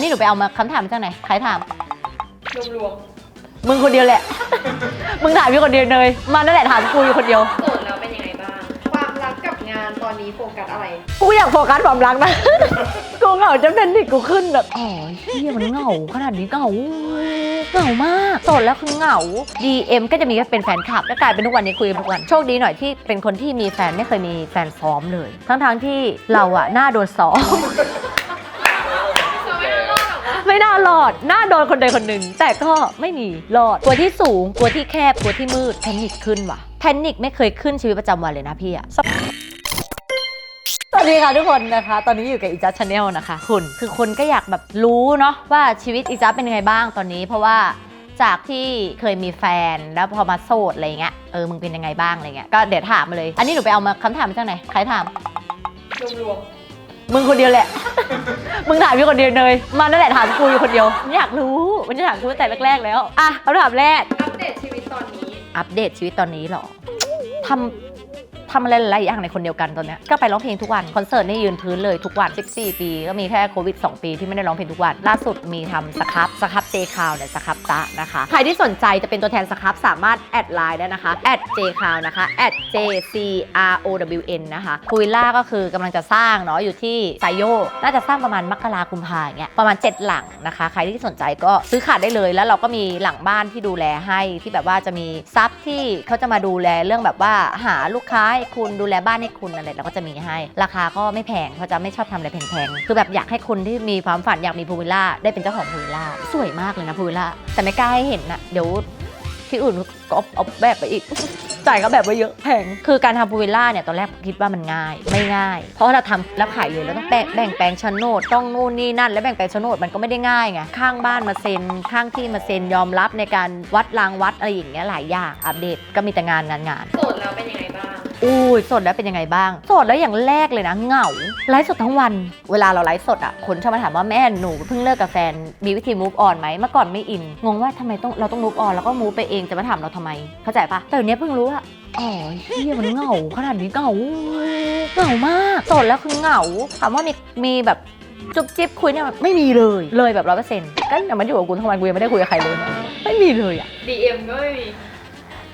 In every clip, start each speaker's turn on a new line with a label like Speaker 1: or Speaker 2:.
Speaker 1: นนี้หนูไปเอามาคำถามมาจากไหนใครถาม
Speaker 2: รวม
Speaker 1: มึงคนเดียวแหละ มึงถามพี่คนเดียวเลยมันนั่นแหละถามกูอยู่คนเดียว
Speaker 2: ๆโสดแล้วเป็นยังไงบ้าง ความรักกับงานตอนนี้โฟกัสอะไร
Speaker 1: กูอยากโฟกัสความรักนะ กูเหงาจนเป็นดิกูขึ้นแบบอ๋อเฮียมันเหงาขนาดนี้เหงาเหงามากโสดแล้วคือเหงา DM ก็จะมีแค่เป็นแฟนคลับ แล้วกลายเป็นทุกวันนี้คุยกันทุกวัน โชคดีหน่อยที่เป็นคนที่มีแฟนไม่เคยมีแฟนซ้อมเลย ทั้งๆที่เราอะหน้าโดนซ้อมไม่ น่ารอดหน้าโดนคนใดคนหนึ่ง แต่ก็ไม่มีรอด กลัวที่สูง กลัวที่แคบ กลัวที่มืด แพนิคขึ้นว่ะ แพนิคไม่เคยขึ้นชีวิตประจำวันเลยนะพี่อะสวัสดีค่ะทุกคนนะคะ ตอนนี้อยู่กับอีจัสชาแนลนะคะ คุณ คือคนก็อยากแบบรู้เนาะว่าชีวิตอีจัสเป็นยังไงบ้างตอนนี้เพราะว่าจากที่เคยมีแฟนแล้วพอมาโสดอะไรเงี้ย เออ มึงเป็นยังไงบ้างอะไรเงี้ย ก็เดี๋ยวถามมาเลย อันนี้หนูไปเอามาคำถามมาจากไหน ใครถาม
Speaker 2: รวม
Speaker 1: มึงคนเดียวแหละ มึงถามพี่คนเดียวเลยมันนั่นแหละถามกูอยู่คนเดียวไม่อยากรู้ มันจะถามกูตั้งแต่แรกๆแล้ว อะคำถามแรก
Speaker 2: ๆอัปเดตชีวิตตอนนี้
Speaker 1: อัปเดตชีวิตตอนนี้เหรอทำ ทำอะไรหลายอย่างในคนเดียวกันตอนนี้ก็ไปร้องเพลงทุกวันคอนเสิร์ตนี่ยืนพื้นเลยทุกวัน 14 ปี ก็มีแค่โควิด 2 ปีที่ไม่ได้ร้องเพลงทุกวัน ล่าสุดมีทำสครับสครับเจคาวเนี่ยสครับตะนะคะ ใครที่สนใจจะเป็นตัวแทนสครับสามารถแอดไลน์ได้นะคะแอดเจคาวนะคะแอด j c r o w n นะคะพูวิล่าก็คือกำลังจะสร้างเนาะอยู่ที่ไซโยน่าจะสร้างประมาณมกราคุมภาอย่างเงี้ยประมาณ 7 หลังนะคะ ใครที่สนใจก็ซื้อขาดได้เลย แล้วเราก็มีหลังบ้านที่ดูแลให้ที่แบบว่าจะมีซับที่เขาจะมาดูแลเรื่องแบบว่าหาลูกค้าให้คุณดูแลบ้านให้คุณอะไรเราก็จะมีให้ ราคาก็ไม่แพงเพราะจะไม่ชอบทำอะไรแพงๆคือแบบอยากให้คนที่มีความฝันอยากมีพูวิลล่าได้เป็นเจ้าของพูวิลล่าสวยมากเลยนะพูวิลล่าแต่ไม่กล้าให้เห็นนะเดี๋ยวที่อื่นก็เอาแบบไปอีก จ่ายก็แบบไว้เยอะแพง คือการทำพูวิลล่าเนี่ยตอนแรกคิดว่ามันง่าย ไม่ง่าย เพราะเราทำแล้วขายเลยแล้วต้องแบ่งแบ่งแปลงโนดต้องนู่นนี่นั่น แล้วแบ่งแปลงชโนดมันก็ไม่ได้ง่ายไงข้างบ้านมาเซ็นข้างที่มาเซ็นยอมรับในการวัดรางวัดอะไรอย่างเงี้ยหลายอย่างอัปเดตก็มีแต่งานงานงาน
Speaker 2: โสดแล้วเป็นยังไงบ้าง
Speaker 1: อุ้ยสดแล้วเป็นยังไงบ้าง สดแล้วอย่างแรกเลยนะเหงาไลฟ์สดทั้งวัน เวลาเราไลฟ์สดอะคนชอบมาถามว่าแม่หนูเพิ่งเลิกกับแฟนมีวิธี move on ไหมเมื่อก่อนไม่อิน งงว่าทำไมต้องเราต้อง move on แล้วก็ move ไปเองจะมาถามเราทำไม เข้าใจปะแต่เดี๋ยวนี้เพิ่งรู้ว่าอ๋อเฮียมันเหงาขนาดนี้เหงาเหงามากสดแล้วคือเหงาถามว่ามีมีแบบจุ๊บจิ๊บคุยเนี่ยไม่มีเลยเลยแบบร้อยเปอร์เซ็นต์ก็อย่มันอยู่กับกูทั้งวันกูยังไม่ได้คุยกับใครเลย ไม่มีเลยอะ
Speaker 2: DM ก็ไม่มี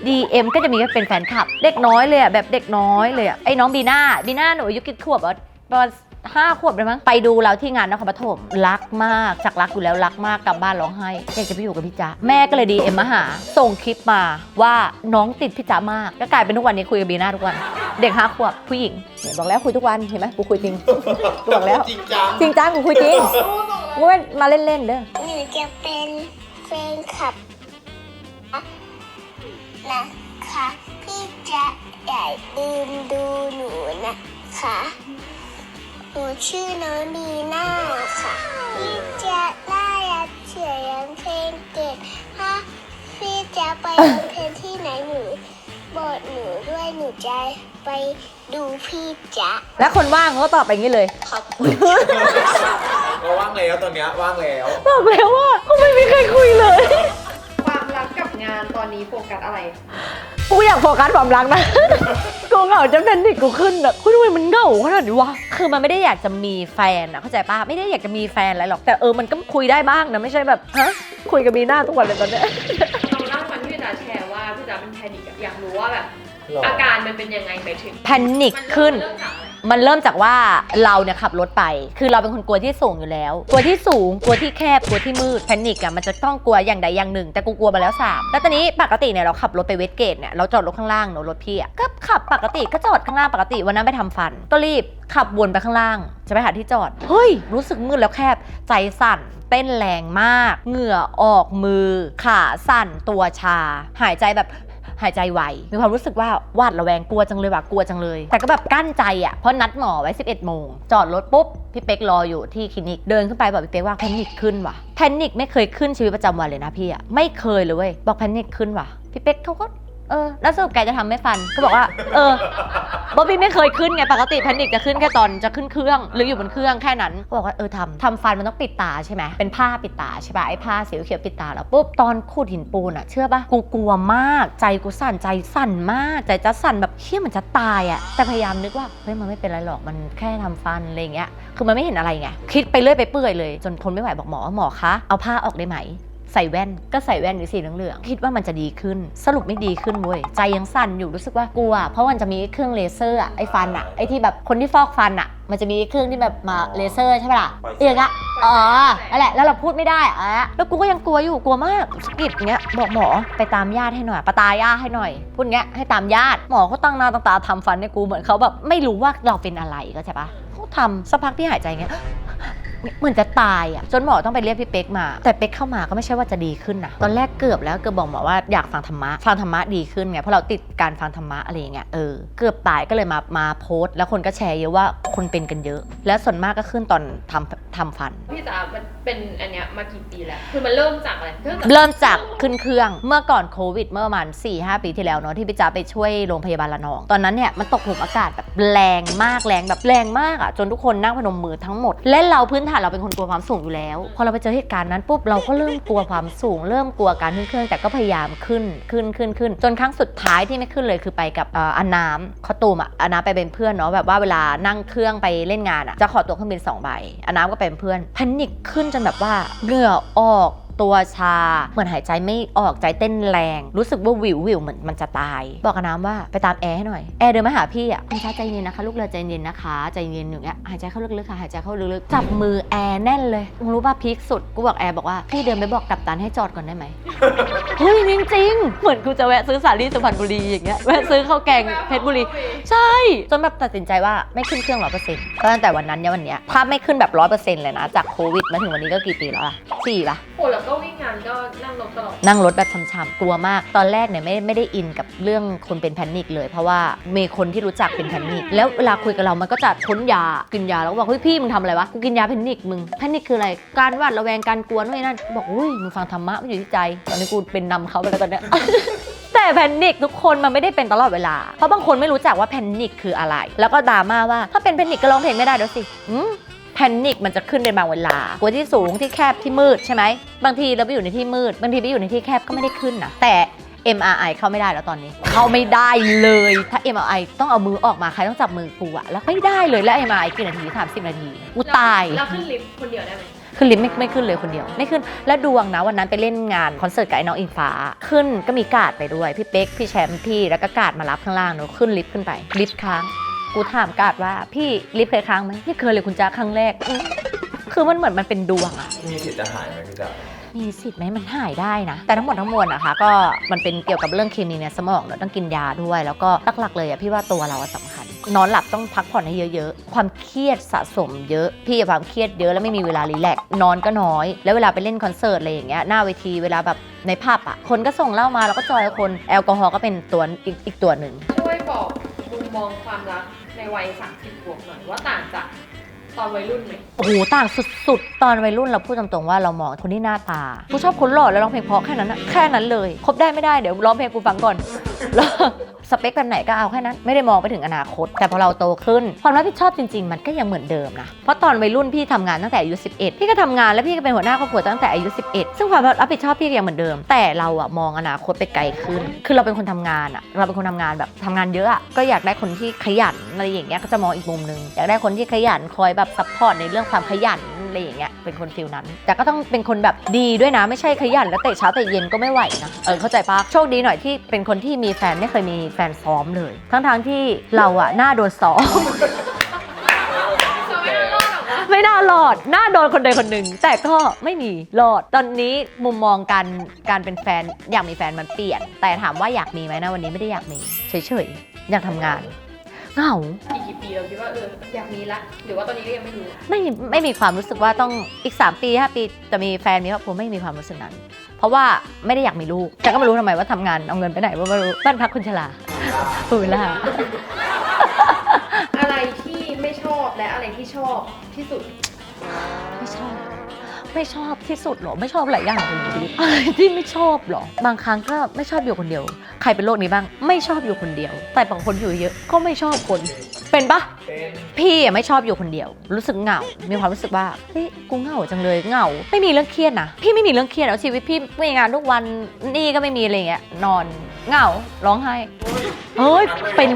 Speaker 1: DM ก็จะมีแค่เป็นแฟนคลับ เด็กน้อยเลยอะแบบเด็กน้อยเลยอะไอ้น้องบีน่าบีน่าหนูอายุกี่ขวบอะประมาณห้าขวบเลยมั้งไปดูเราที่งานนครปฐมรักมากจากรักอยู่แล้วรักมากกลับบ้านร้องไห้อยากจะไปอยู่กับพี่จ๊ะแม่ก็เลย DM มาหา ส่งคลิปมาว่าน้องติดพี่จ๊ะมากก็กลายเป็นทุกวันนี้คุยกับบีน่าทุกวัน เด็กห้าขวบผู้หญิงเนี่ยบอกแล้วคุยทุกวันเห็นไหมกูคุยจริงกูบอกแล้ว
Speaker 3: จริงจัง
Speaker 1: จริงจังกูคุยจริงกูไม่มาเล่นๆเด้อ
Speaker 4: หนูจะเป็นแฟนคลับ นะคะ พี่จะอย่าลืมดูหนูนะคะหนูชื่อน้องดีน่าค่ะ พี่จะน่ารักเฉยยังเพลงเก่งถ้าพี่จะไปร้องเพลงที่ไหนหนูบอกหนูด้วยหนูจะไปดูพี่จ๊ะ
Speaker 1: แล้วคนว่างเขาก็ตอบไปอย่างนี้เลย
Speaker 4: ขอบคุณ
Speaker 3: ก็ว่างแล้วตอนเนี้ยว่างแล้ว
Speaker 1: บอกแล้วว่ากูไม่มีใครคุยเลย
Speaker 2: ความรักกับ งานตอนนี้โฟกัสอะไร
Speaker 1: กูอยากโฟกัสความรักนะ กูเหงาจนเป็นดิกูขึ้นอะคุณทำไมมันเหงาขนาดนี้วะ คือมันไม่ได้อยากจะมีแฟนอะเข้าใจปะไม่ได้อยากจะมีแฟนอะไรหรอกแต่เออมันก็คุยได้บ้างนะไม่ใช่แบบฮะคุยกับบีน่าทุกวันเลยตอนเนี้ย
Speaker 2: เราเล่าให้ฟังที่พี่จ๋าแชร์ว่าพี่จ๋าเป็นแพนิคอะอยากรู้ว่าแบบอาการมันเป็นยังไงไปถึง
Speaker 1: แพนิค
Speaker 2: มัน
Speaker 1: ขึ้น
Speaker 2: เริ่มจากอะไร
Speaker 1: มันเริ่มจากว่าเราเนี่ยขับรถไป คือเราเป็นคนกลัวที่สูงอยู่แล้ว กลัวที่สูง กลัวที่แคบ กลัวที่มืด แพนิคอะมันจะต้องกลัวอย่างใดอย่างหนึ่ง แต่กูกลัวมาแล้วสามแล้วตอนนี้ปกติเนี่ยเราขับรถไปเวสเกตเนี่ยเราจอดรถข้างล่างเนอะรถพี่อะก็ขับปกติก็จอดข้างล่างปกติวันนั้นไปทำฟัน ก็รีบขับวนไปข้างล่าง จะไปหาที่จอด เฮ้ย รู้สึกมืดแล้วแคบ ใจสั่น เต้นแรงมาก เหงื่อออกมือ ขาสั่น ตัวชา หายใจแบบ หายใจไวมีความรู้สึกว่าหวาดระแวงกลัวจังเลยว่ะกลัวจังเลย แต่ก็แบบกั้นใจอะเพราะนัดหมอไว้ 11 โมง จอดรถปุ๊บ พี่เป๊กรออยู่ที่คลินิกเดินขึ้นไปบอกพี่เป๊กว่าแพนิคขึ้นว่ะแพนิคไม่เคยขึ้นชีวิตประจำวันเลยนะพี่อะไม่เคยเลยเว้ยบอกแพนิคขึ้นว่ะพี่เป๊กเขาก็ เออแล้วสรุปแกจะทำไม่ฟันก็บอกว่า เออบ๊อบบี้ไม่เคยขึ้นไงปกติแพนิคจะขึ้นแค่ตอนจะขึ้นเครื่อง หรืออยู่บนเครื่องแค่นั้นก็บอกว่าเออทำทำฟันมันต้องปิดตาใช่ไหมเป็นผ้าปิดตาใช่ป่ะไอ้ผ้าสีเขียวปิดตาแล้วปุ๊บตอนขูดหินปูนอะเชื่อป่ะกูกลัวมากใจกูสั่นใจสั่นมากใจจะสั่นแบบเชี่ยมันจะตายอะแต่พยายามนึกว่าเฮ้ยมันไม่เป็นไรหรอกมันแค่ทำฟันอะไรอย่างเงี้ยคือมันไม่เห็นอะไรไงคิดไปเรื่อยไปเปื่อยเลย จนทนไม่ไหวบอกหมอว่าหมอคะเอาผ้าออกได้ไหม ใส่แว่นก็ใส่แว่นหรือสีเหลืองๆคิดว่ามันจะดีขึ้น สรุปไม่ดีขึ้นเว้ยใจยังสั่นอยู่รู้สึกว่ากลัว เพราะมันจะมีเครื่องเลเซอร์อะไอ้ฟันอะไอ้ที่แบบคนที่ฟอกฟันอะมันจะมีเครื่องที่แบบมาเลเซอร์ใช่ไหมล่ะเอียงอะอ๋อนั่นแหละแล้วเราพูดไม่ได้อะแล้วกูก็ยังกลัวอยู่กลัวมากสะกิดอย่างเงี้ยบอกหมอไปตามญาติให้หน่อยปะตาญาติให้หน่อยพูดอย่างเงี้ยให้ตามญาติหมอเขาตั้งหน้าตั้งตาทำฟันให้กูเหมือนเขาแบบไม่รู้ว่าเราเป็นอะไรก็ใช่ปะเขาทำสักพักพี่หายใจอย่างเงี้ย เหมือนจะตายอะจนหมอต้องไปเรียกพี่เป๊กมา แต่เป๊กเข้ามาก็ไม่ใช่ว่าจะดีขึ้นนะตอนแรกเกือบแล้วเกือบบอกหมอว่าอยากฟังธรรมะฟังธรรมะดีขึ้นไงเพราะเราติดการฟังธรรมะอะไรอย่างเงี้ยเออเกือบตายก็เลยมามาโพสต์ แล้วคนก็แชร์เยอะว่าคนเป็นกันเยอะ แล้วส่วนมากก็ขึ้นตอนทำทำฟัน
Speaker 2: พี่จ๋ามันเป็นอันเนี้ยมากี่ปีแล้ว คือมันเริ่มจากอะไร
Speaker 1: เริ่มจากขึ้นเครื่องเมื่อก่อนโควิด เมื่อประมาณ4ีหปีที่แล้วเนาะที่พี่จ๋าไปช่วยโรงพยาบาลละนอง ตอนนั้นเนี่ยมันตกหลุมอากาศแบบ แรงมากแรงแบบแรงมากอะ่ะจนทุกคนนั่งพนมมือทั้งหมด และเราพื้นฐานเราเป็นคนกลัวความสูงอยู่แล้ว พอเราไปเจอเหตุการณ์นั้นปุ๊บเราก็เริ่มกลัวความสูง เริ่มกลัวการขึ้นเครื่องแต่ก็พยายามขึ้นขึ้นขึ้นขึ้น จนครั้งสุดท้ายที่ไม่ขึ้นเลยคือไปกับอ,อันน้ำคอตูมอะอันน้ำไปเป็นเพื่อนเนาะแบบว่าเวลานั่งเครื่องไปเล่นงานอะจะขอตัวเครื่องบินสองใบอันน้ำก็เป็นเพื่อนแพนิคขึ้นจนแบบว่าเหงื่อออก ตัวชา เหมือนหายใจไม่ออกใจเต้นแรง รู้สึกว่าวิววิวเหมือนมันจะตาย บอกกับน้ำว่าไปตามแอร์ให้หน่อย แอร์เดินมาหาพี่อะคุณช้าใจเย็นนะคะ ลูกเรือใจเย็นนะคะ ใจเย็นอย่างเงี้ยหายใจเข้าลึกๆค่ะหายใจเข้าลึกๆจับมือแอร์แน่นเลยมึงรู้ป่ะพีคสุดกูบอกแอร์บอกว่าพี่เดินไปบอกกัปตันให้จอดก่อนได้ไหมเฮ้ยจริงๆเหมือนกูจะแวะซื้อสาลี่สุพรรณบุรีอย่างเงี้ยแวะซื้อข้าวแกงเพชรบุรี ใช่จนแบบตัดสินใจว่าไม่ขึ้นเครื่องร้อยเปอร์เซ็นต์ก็ตั้งแต่วันนั้นเนี่ยวันเนี้ยถ้าไม่ขึ้นแบบร้อยเปอร์เซ็นต์เลยนะจากโควิดมาถึงวันนี้ก็กี่ปีแล้วล่ะสี่ปะ
Speaker 2: โอ้แล้วก็วิ่งงานก็นั่งรถตลอด
Speaker 1: นั่งรถแบบช้ำๆกลัวมาก ตอนแรกเนี่ยไม่ไม่ได้อินกับเรื่องคนเป็นแพนิคเลย เพราะว่ามีคนที่รู้จักเป็นแพนิคแล้วเวลาคุยกับเรามันก็จะค้นยากินยาแล้วก็บอกเฮ้ยพี่มึงทำอะไรวะกูกินยาแพนิคมึงแพนิคคืออะไรการหวาดระแวงการกลัวนู่นนนั่นบอกอุ้ยมึงฟังธรรมะมันอยู่ที่ใจตอนนี้กูเป็นนำเขาไปแล้วตอนเนี้ย แต่แพนิคทุกคนมันไม่ได้เป็นตลอดเวลา เพราะบางคนไม่รู้จักว่าแพนิคคืออะไร แล้วก็ดราม่าว่าถ้าเป็นแพนิคก็ร้องเพลงไม่ได้เดี๋ยสิอืม แพนิคมันจะขึ้นเป็นบางเวลากลัวที่สูงที่แคบที่มืดใช่ไหมบางทีเราไปอยู่ในที่มืด บางทีไปอยู่ในที่แคบก็ไม่ได้ขึ้นนะแต่ MRI เข้าไม่ได้แล้วตอนนี้ เข้าไม่ได้เลย ถ้า MRI ต้องเอามือออกมาใครต้องจับมือกูอะแล้วไม่ได้เลยแล้ว MRI กี่นาที30 นาทีกูตาย
Speaker 2: แล้วขึ้นลิฟต์คนเดียวได้ไหม
Speaker 1: ขึ้นลิฟต์ไม่ไม่ขึ้นเลยคนเดียว ไม่ขึ้นและดวงนะวันนั้นไปเล่นงานคอนเสิร์ตกับไอ้น้องอิงฟ้า ขึ้นก็มีกาดไปด้วย พี่เป๊กพี่แชมป์พี่แล้วก็กาดมารับข้างล่างหนูขึ้นลิฟต์ขึ้นไปลิฟต์ค้าง กูถามกาดว่าพี่ลิฟต์เคยค้างไหมไม่เคยเลยคุณจ้าครั้งแรกอื้อคือมันเหมือนมันเป็นดวงอะ
Speaker 3: มีสิทธิ์จะหายไหมพี่จ๋า
Speaker 1: มีสิทธิ์ไหมมันหายได้นะ แต่ทั้งหมดทั้งมวลนะคะก็มันเป็นเกี่ยวกับเรื่องเคมีในสมองเราต้องกินยาด้วย แล้วก็หลักๆเลยอะพี่ว่าตัวเราอะสำคัญ นอนหลับต้องพักผ่อนให้เยอะๆ ความเครียดสะสมเยอะพี่ความเครียดเยอะแล้วไม่มีเวลารีแลกซ์นอนก็น้อย แล้วเวลาไปเล่นคอนเสิร์ตอะไรอย่างเงี้ยหน้าเวทีเวลาแบบในภาพอะคนก็ส่งเหล้ามาแล้วก็จอยกับคนแอลกอฮอล์ก็เป็นตัวอีกอีกตัวหนึ่ง
Speaker 2: ช่วยบอกมุมมองความรัก ในวัย 30บวกหน่อยว่าต่างจากตอนวัยรุ่นไหม
Speaker 1: โอ้โหต่างสุดๆ ตอนวัยรุ่นเราพูดตรงๆว่าเรามองคนที่หน้าตากูชอบคนหล่อแล้วร้องเพลงเพราะแค่นั้นนะแค่นั้นเลย คบได้ไม่ได้เดี๋ยวร้องเพลงกูฟังก่อนแล้ว สเปคแบบไหนก็เอาแค่นั้น ไม่ได้มองไปถึงอนาคต แต่พอเราโตขึ้น ความรับผิดชอบจริง ๆ มันก็ยังเหมือนเดิมนะ เพราะตอนวัยรุ่นพี่ทำงานตั้งแต่อายุ 11 พี่ก็ทำงานแล้วพี่ก็เป็นหัวหน้าครอบครัวตั้งแต่อายุ 11 ซึ่งความรับผิดชอบพี่ก็ยังเหมือนเดิม แต่เราอะมองอนาคตไปไกลขึ้น คือเราเป็นคนทำงานอะเราเป็นคนทำงานแบบทำงานเยอะอะก็อยากได้คนที่ขยันอะไรอย่างเงี้ยก็จะมองอีกมุมนึงอยากได้คนที่ขยันคอยแบบซัพพอร์ตในเรื่องความขยัน อะไรอย่างเงี้ยเป็นคนฟิลนั้น แต่ก็ต้องเป็นคนแบบดีด้วยนะไม่ใช่ขยันแล้วเตะเช้าเตะเย็นก็ไม่ไหวนะเออเข้าใจปะโชคดีหน่อยที่เป็นคนที่มีแฟนไม่เคยมีแฟนซ้อมเลย ทั้งๆที่เราอะหน้าโดนซ้อม
Speaker 2: ไม่นะ
Speaker 1: ไม่น่ารอดน่าโดนคนใดคนหนึ่ง แต่ก็ไม่มีรอด ตอนนี้มุมมองการการเป็นแฟนอยากมีแฟนมันเปลี่ยน แต่ถามว่าอยากมีไหมนะวันนี้ไม่ได้อยากมีเฉยๆอยากทำงาน เหงา
Speaker 2: อีกกี่ปีเราคิดว่าเอออยากมีละ หรือว่าตอนนี้ก็ยังไม่รู้
Speaker 1: ไม่ไม่มีความรู้สึกว่าต้องอีก 3 ปี5ปีจะมีแฟนมีครอบครัวไม่มีความรู้สึกนั้น เพราะว่าไม่ได้อยากมีลูก แต่ก็ไม่รู้ทำไมว่าทำงานเอาเงินไปไหนว่าไม่รู้บ้านพักคุณชลาปูวิลล่า
Speaker 2: อะไรที่ไม่ชอบและอะไรที่ชอบที่สุด
Speaker 1: ไม่ชอบ ไม่ชอบที่สุดหรอ ไม่ชอบหลายอย่างในชีวิตอะไรที่ไม่ชอบหรอ บางครั้งก็ไม่ชอบอยู่คนเดียว ใครเป็นโรคนี้บ้าง ไม่ชอบอยู่คนเดียว แต่บางคนอยู่เยอะก็ไม่ชอบคน เป็นปะพี่ไม่ชอบอยู่คนเดียว รู้สึกเหงา มีความรู้สึกว่าเฮ้ยกูเหงาจังเลยเหงา ไม่มีเรื่องเครียดนะ พี่ไม่มีเรื่องเครียดแล้วชีวิตพี่ไม่งานทุกวันนี่ก็ไม่มีอะไรเงี้ยนอนเหงาร้องไห้เฮ้ยเป็น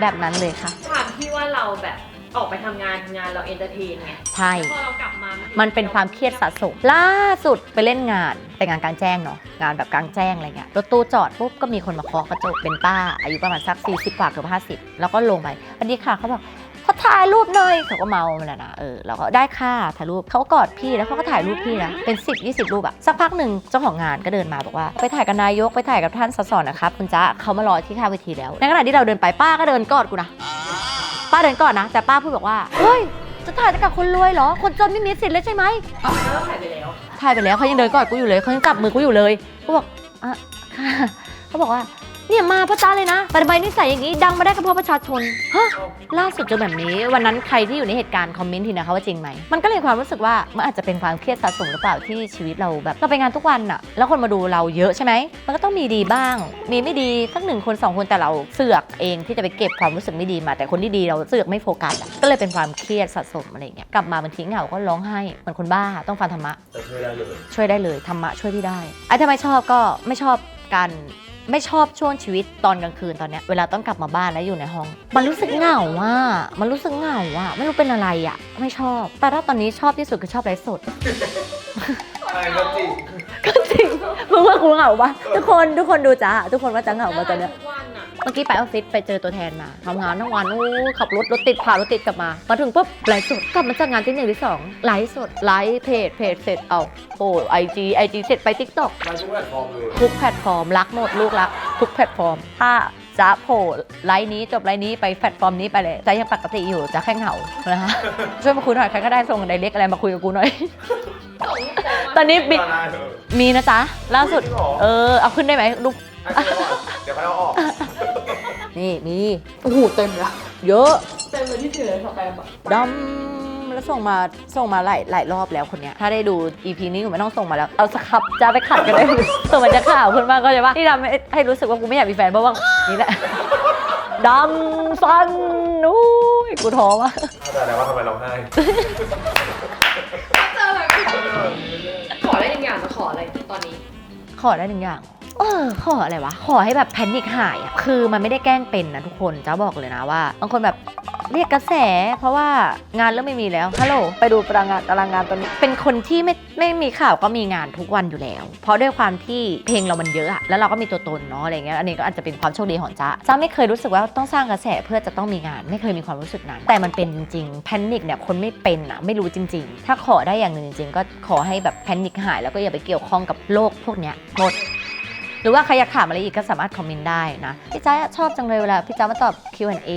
Speaker 1: แบบนั้นเลยค่ะ
Speaker 2: ความที่ว่าเราแบบ ออกไปทำงานงานเราเอนเตอร์เทนไง
Speaker 1: ใช่
Speaker 2: พอเรากลับมา
Speaker 1: มั
Speaker 2: มัน
Speaker 1: เป็นความเครียดสะสมล่าสุดไปเล่นงานแต่งานกลางแจ้งเนาะงานแบบกลางแจ้งอะไรเงี้ยรถตู้จอดปุ๊บก็มีคนมาเคาะกระจกเป็นป้า อายุประมาณสัก 40 กว่าเกือบ50 แล้วก็ลงไปสวัสดีค่ะเขาบอกเขาถ่ายรูปหน่อยเขาก็เมามาแล้วนะเออแล้วก็ได้ค่ะถ่ายรูปเขาก็กอดพี่แล้วเขาก็ถ่ายรูปพี่นะเป็น 10 20 รูปอะสักพักหนึ่งเจ้าของงานก็เดินมาบอกว่า ไปถ่ายกับนายกไปถ่ายกับท่านสสนะครับคุณจ๊ะเขามารอที่ข้างเวทีแล้วในขณะที่เราเดินไปป้าก็เดินกอดกูนะ ป้าเดินกอดนะ แต่ป้าพูดบอกว่า เฮ้ย จะถ่ายแต่กับคนรวยเหรอ คนจนไม่มีสิทธิ์เลยใช่ไหม
Speaker 2: แล้วถ่ายไปแล้ว
Speaker 1: ถ่ายไปแล้วเขายังเดินกอดกูอยู่เลยเขายังจับมือกูอยู่เลย กูบอกอะค่ะเขาบอกว่า เนี่ยมาพระจ้าเลยนะแต่ทำไมนิสัยอย่างนี้ดังมาได้ก็เพราะประชาชนฮะล่าสุดเจอแบบนี้ วันนั้นใครที่อยู่ในเหตุการณ์คอมเมนต์ทีนะคะว่าจริงไหมมันก็เลยความรู้สึกว่ามันอาจจะเป็นความเครียดสะสมหรือเปล่าที่ชีวิตเราแบบเราไปงานทุกวันอะแล้วคนมาดูเราเยอะใช่ไหมมันก็ต้องมีดีบ้าง มีไม่ดีสักหนึ่งคนสองคนแต่เราเสือกเองที่จะไปเก็บความรู้สึกไม่ดีมา แต่คนที่ดีเราเสือกไม่โฟกัสอะก็เลยเป็นความเครียดสะสมอะไรอย่างเงี้ยกลับมาบางทีเหงาก็ร้องไห้เหมือนคนบ้าต้องฟังธรรมะ
Speaker 3: จะช่วยได้เลย
Speaker 1: ช่วยได้เลยธรรมะช่วยพี่ได้ไอ้ถ้าไม่ชอบก็ไม่ชอบการ ไม่ชอบช่วงชีวิตตอนกลางคืนตอนเนี้ยเวลาต้องกลับมาบ้านแล้วอยู่ในห้อง มันรู้สึกเหงาว่ะมันรู้สึกเหงาว่ะไม่รู้เป็นอะไรอะ ไม่ชอบ แต่ถ้าตอนนี้ชอบที่สุดคือชอบไลฟ์สด
Speaker 3: อะไรก็จริง
Speaker 1: ก็จริงมึงว่ากูเหงาปะทุกคนทุกคนดูจ้าทุกคนว่าจะเหงาปะตอนเนี้ย
Speaker 2: ทุกวัน อะ
Speaker 1: เมื่อกี้ไปออฟฟิศไปเจอตัวแทนมาทำงานทั้งวันโอ้ขับรถรถติดผ่านรถติดกลับมามาถึงปุ๊บไลฟ์สดกลับมาจากงานที่หนึ่งที่สองไลฟ์สดไลฟ์เพจเพจเสร็จเอาโอ้ไอจีไอจีเสร็จไปทิกตอก
Speaker 3: มาทุกแพลตฟอร์มเลย
Speaker 1: ทุกแพลตฟอร์มรักหมดลูกรักทุกแพลตฟอร์ม ถ้าจะโผล่ไลน์นี้จบไลน์นี้ไปแพลตฟอร์มนี้ไปเลยจะยังปกติอยู่จะแค่เหงานะคะช่วยมาคุยหน่อยใครก็ได้ส่งไดเรกอะไรมาคุยกับกูหน่อย
Speaker 2: ส่งโป๊ะมา
Speaker 1: ตอนนี้บิ๊ก
Speaker 3: ตอนนั้นเออ
Speaker 1: มีนะจ๊ะล่าสุด
Speaker 3: จริงเหรอ
Speaker 1: เออเอาขึ้นได้ไหมลูก
Speaker 3: ให้เดี๋ยวก่อนเดี๋ยวไปเอาออก
Speaker 1: นี่มีโอ้โหเต็มแล้วเยอะ
Speaker 2: เต็มเลยที่ถือเลยสแปมอะ
Speaker 1: ดำแล้วส่งมาส่งมาหลายหลายรอบแล้วคนเนี้ยถ้าได้ดู EP นี้กูไม่ต้องส่งมาแล้วเอาสครับจะไปขัดกันได้เลยส่งมันจะข่าวขึ้นมากก็จะว่าที่ทำให้ให้รู้สึกว่ากูไม่อยากมีแฟนเพราะว่านี่แหละดำฟันนู้ยกูท้อว่ะ
Speaker 3: เข้าใจแล้วว่าทำไมร้องไห้
Speaker 2: เจอแบบขอได้หนึ่งอย่างจะขออะไรตอนนี้
Speaker 1: ขอได้หนึ่งอย่าง เออขออะไรวะ ขอให้แบบแพนิคหายอะคือมันไม่ได้แกล้งเป็นนะทุกคนจะบอกเลยนะว่าบางคนแบบเรียกกระแส เพราะว่างานเริ่มไม่มีแล้วฮัลโหลไปดูตารางงานตารางงานตอนนี้เป็นคนที่ไม่ไม่มีข่าวก็มีงานทุกวันอยู่แล้ว เพราะด้วยความที่เพลงเรามันเยอะอะแล้วเราก็มีตัวตนเนาะอะไรเงี้ยอันนี้ก็อาจจะเป็นความโชคดีของจ๊ะจ๊ะไม่เคยรู้สึกว่าต้องสร้างกระแสเพื่อจะต้องมีงาน ไม่เคยมีความรู้สึกนั้น แต่มันเป็นจริงๆแพนิคเนี่ยคนไม่เป็นอะไม่รู้จริง ๆ ถ้าขอได้อย่างหนึ่งจริง ๆ ก็ขอให้แบบแพนิคหาย แล้วก็อย่าไปเกี่ยวข้องกับโลกพวกเนี้ยหมด รือว่าใครอยากถามอะไรอีกก็สามารถคอมเมนต์ได้นะ พี่จ้าชอบจังเลยเวลาพี่จ้ามาตอบ Q&A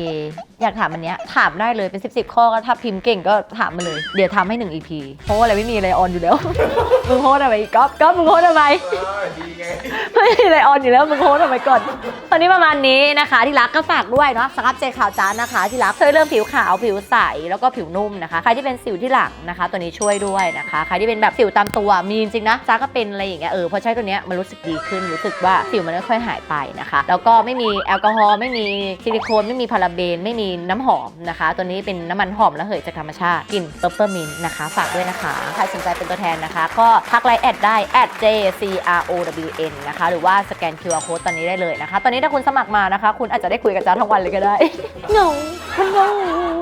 Speaker 1: อยากถามอันเนี้ยถามได้เลยเป็น 10บสข้อก็ถ้าพิมพ์เก่งก็ถามมาเลย เดี๋ยวทำให้1 EP เพราะว่าอะไรไม่มีอะไรออนอยู่แล้ว มึงโฮสทำไมอีกก๊อฟก๊อฟมึงโฮสทำไม
Speaker 3: เออดีไง
Speaker 1: ไม่มีอะไรออนอยู่แล้วมึงโฮสทำไมก่อน ตอนนี้ประมาณนี้นะคะ ที่รักก็ฝากด้วยเนาะสครับเจขาวจ้านะคะ ที่รักช่วยเรื่องผิวขาวผิวใสแล้วก็ผิวนุ่มนะคะ ใครที่เป็นสิวที่หลังนะคะ ตัวนี้ช่วยด้วยนะคะ ใครที่เป็นแบบสิวตามตัวมีจริงๆนะจ้าก็เป็นอะไรอย่างเงี้ยเออพอใช้ตัวเนี้ยมันรู้สึกดีขึ้นรู้สึกว่าสิวมันค่อยๆหายไปนะคะ แล้วก็ไม่มีแอลกอฮอล์ไม่มีซิลิโคนไม่มีพาราเบน ไม่มีน้ำหอมนะคะ ตัวนี้เป็นน้ำมันหอมระเหยจากธรรมชาติกลิ่นเปอร์เปอร์มินนะคะ ฝากด้วยนะคะใครสนใจเป็นตัวแทนนะคะ ก็ทักไลน์แอดได้ at j c r o w n นะคะ หรือว่าสแกน QR code ตอนนี้ได้เลยนะคะ ตอนนี้ถ้าคุณสมัครมานะคะ คุณอาจจะได้คุยกับจ้าทั้งวันเลยก็ได้เหงาคุณเหงา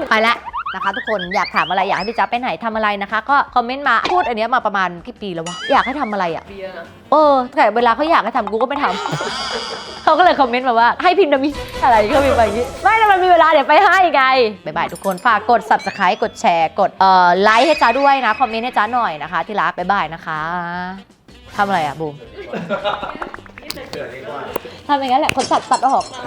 Speaker 1: ไปละ นะคะทุกคนอยากถามอะไรอยากให้พี่จ๊าไปไหนทำอะไรนะคะ ก็คอมเมนต์มาพูดอันเนี้ยมาประมาณกี่ปีแล้ววะอยากให้ทำอะไรอะ
Speaker 2: เบียร์นะ
Speaker 1: เออแต่เวลาเขาอยากให้ทำกูก็ไม่ทำ เขาก็เลยคอมเมนต์มาว่าให้พิมพ์นามิอะไรก็มีไปอย่างนี้ ไม่แต่มันมีเวลาเดี๋ยวไปให้ไงบายบายทุกคน ฝากกด subscribe กดแชร์กดเอ่อไลค์ให้จ้าด้วยนะ คอมเมนต์ให้จ้าหน่อยนะคะที่รักบายบายนะคะทำอะไรอะบูม
Speaker 3: เกิดดีกว่า
Speaker 1: ทำอย่างนั้นแหละคนตัดตัดออก
Speaker 2: เรา